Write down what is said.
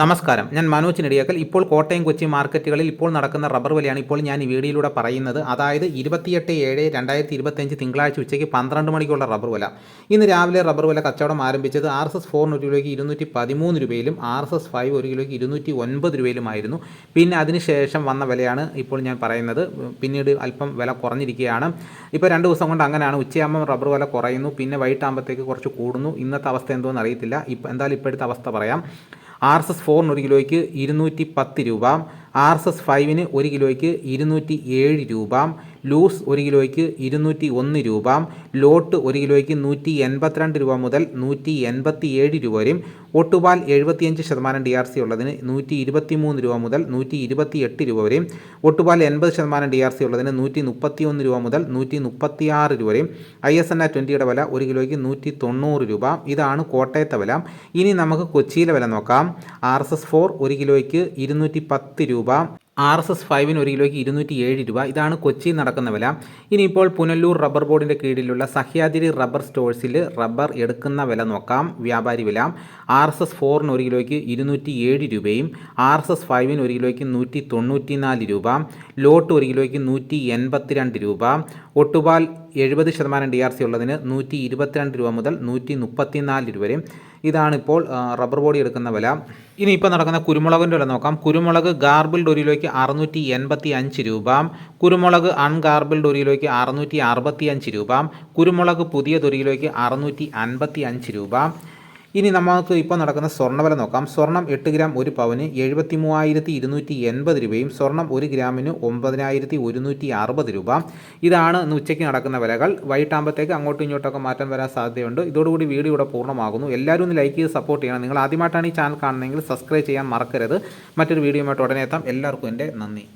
നമസ്കാരം. ഞാൻ മനോജ് നെടിയാക്കൽ. ഇപ്പോൾ കോട്ടയം കൊച്ചി മാർക്കറ്റുകളിൽ ഇപ്പോൾ നടക്കുന്ന റബ്ബർ വിലയാണ് ഇപ്പോൾ ഞാൻ ഈ വീഡിയോയിലൂടെ പറയുന്നത്. അതായത് ഇരുപത്തിയെട്ട് ഏഴ് രണ്ടായിരത്തി ഇരുപത്തഞ്ച് തിങ്കളാഴ്ച ഉച്ചയ്ക്ക് പന്ത്രണ്ട് മണിക്കുള്ള റബ്ബർ വില. ഇന്ന് രാവിലെ റബ്ബർ വില കച്ചവടം ആരംഭിച്ചത് ആർ എസ് എസ് ഫോറിന് ഒരു കിലോയ്ക്ക് ഇരുന്നൂറ്റി പതിമൂന്ന് രൂപയിലും ആർ എസ് എസ് ഫൈവ് ഒരു കിലോയ്ക്ക് ഇരുന്നൂറ്റി ഒൻപത് രൂപയിലുമായിരുന്നു. പിന്നെ അതിനുശേഷം വന്ന വിലയാണ് ഇപ്പോൾ ഞാൻ പറയുന്നത്. പിന്നീട് അല്പം വില കുറഞ്ഞിരിക്കുകയാണ്. ഇപ്പോൾ രണ്ട് ദിവസം കൊണ്ട് അങ്ങനെയാണ്. ഉച്ചയാകുമ്പോൾ റബ്ബർ വില കുറയുന്നു. പിന്നെ വൈകിട്ടാകുമ്പോഴത്തേക്ക് കുറച്ച് കൂടുന്നു. ഇന്നത്തെ അവസ്ഥ എന്തോന്ന് അറിയത്തില്ല. ഇപ്പം എന്തായാലും ഇപ്പോഴത്തെ അവസ്ഥ പറയാം. ആർ എസ് എസ് ഫോറിന് ഒരു കിലോയ്ക്ക് ഇരുന്നൂറ്റി പത്ത് രൂപ ആർ എസ് എസ് ഫൈവിന് ഒരു കിലോയ്ക്ക് ഇരുന്നൂറ്റി ഏഴ് രൂപ ലൂസ് ഒരു കിലോയ്ക്ക് ഇരുന്നൂറ്റി ഒന്ന് രൂപ ലോട്ട് ഒരു കിലോയ്ക്ക് നൂറ്റി എൺപത്തിരണ്ട് രൂപ മുതൽ നൂറ്റി എൺപത്തി ഏഴ് രൂപ വരെയും ഒട്ടുപാൽ എഴുപത്തിയഞ്ച് ശതമാനം ഡി ആർ സി ഉള്ളതിന് നൂറ്റി ഇരുപത്തി മൂന്ന് രൂപ മുതൽ നൂറ്റി ഇരുപത്തി എട്ട് രൂപ വരെയും ഒട്ടുപാൽ എൺപത് ശതമാനം ഡി ആർ സി ഉള്ളതിന് നൂറ്റി മുപ്പത്തി ഒന്ന് രൂപ മുതൽ നൂറ്റി മുപ്പത്തി ആറ് രൂപ വരെയും ഐ എസ് എൻ ആ ട്വന്റിയുടെ വില ഒരു കിലോയ്ക്ക് നൂറ്റി തൊണ്ണൂറ് രൂപ. ഇതാണ് കോട്ടയത്തെ വില. ഇനി നമുക്ക് കൊച്ചിയിലെ വില നോക്കാം. ആർ എസ് എസ് ഫോർ ഒരു കിലോയ്ക്ക് ഇരുന്നൂറ്റി പത്ത് രൂപ. ആർ എസ് എസ് ഫൈവിന് ഒരു കിലോയ്ക്ക് ഇരുന്നൂറ്റി ഏഴ് രൂപ. ഇതാണ് കൊച്ചിയിൽ നടക്കുന്ന വില. ഇനിയിപ്പോൾ പുനലൂർ റബ്ബർ ബോർഡിന്റെ കീഴിലുള്ള സഹ്യാദ്രി റബ്ബർ സ്റ്റോഴ്സിൽ റബ്ബർ എടുക്കുന്ന വില നോക്കാം. വ്യാപാരി വില. ആർ എസ് എസ് ഫോറിന് ഒരു കിലോയ്ക്ക് ഇരുന്നൂറ്റി ഏഴ് രൂപയും ആർ എസ് എസ് ഫൈവിന് ഒരു കിലോയ്ക്ക് നൂറ്റി തൊണ്ണൂറ്റി നാല് രൂപ ലോട്ട് ഒരു കിലോയ്ക്ക് നൂറ്റി എൺപത്തിരണ്ട് രൂപ ഒട്ടുപാൽ എഴുപത് ശതമാനം ഡി ആർ സി ഉള്ളതിന് നൂറ്റി ഇരുപത്തിരണ്ട് രൂപ മുതൽ നൂറ്റി മുപ്പത്തിനാല് രൂപ വരെ. ഇതാണിപ്പോൾ റബ്ബർ ബോഡി എടുക്കുന്ന വില. ഇനി ഇപ്പോൾ നടക്കുന്ന കുരുമുളകിന്റെ വില നോക്കാം. കുരുമുളക് ഗാർബിൾഡ് ഒരു അറുന്നൂറ്റി എൺപത്തി അഞ്ച് രൂപ. കുരുമുളക് അൺഗാർബിൾഡ് ഒരു അറുന്നൂറ്റി അറുപത്തി അഞ്ച് രൂപ. കുരുമുളക് പുതിയ ദൊരിയിലേക്ക് അറുന്നൂറ്റി അൻപത്തി അഞ്ച് രൂപ. ഇനി നമുക്ക് ഇപ്പോൾ നടക്കുന്ന സ്വർണവില നോക്കാം. സ്വർണം എട്ട് ഗ്രാം ഒരു പവന് എഴുപത്തി മൂവായിരത്തി ഇരുന്നൂറ്റി എൺപത് രൂപയും സ്വർണം ഒരു ഗ്രാമിന് ഒമ്പതിനായിരത്തി ഒരുന്നൂറ്റി അറുപത് രൂപ. ഇതാണ് ഇന്ന് ഉച്ചയ്ക്ക് നടക്കുന്ന വിലകൾ. വൈകിട്ടാകുമ്പോഴത്തേക്ക് അങ്ങോട്ടും ഇങ്ങോട്ടൊക്കെ മാറ്റം വരാൻ സാധ്യതയുണ്ട്. ഇതോടുകൂടി വീഡിയോ ഇവിടെ പൂർണമാകുന്നു. എല്ലാവരും ഒന്ന് ലൈക്ക് ചെയ്ത് സപ്പോർട്ട് ചെയ്യണം. നിങ്ങൾ ആദ്യമായിട്ടാണ് ഈ ചാനൽ കാണുന്നതെങ്കിൽ സബ്സ്ക്രൈബ് ചെയ്യാൻ മറക്കരുത്. മറ്റൊരു വീഡിയോയുമായിട്ട് ഉടനെ എത്താം. എല്ലാവർക്കും എന്റെ നന്ദി.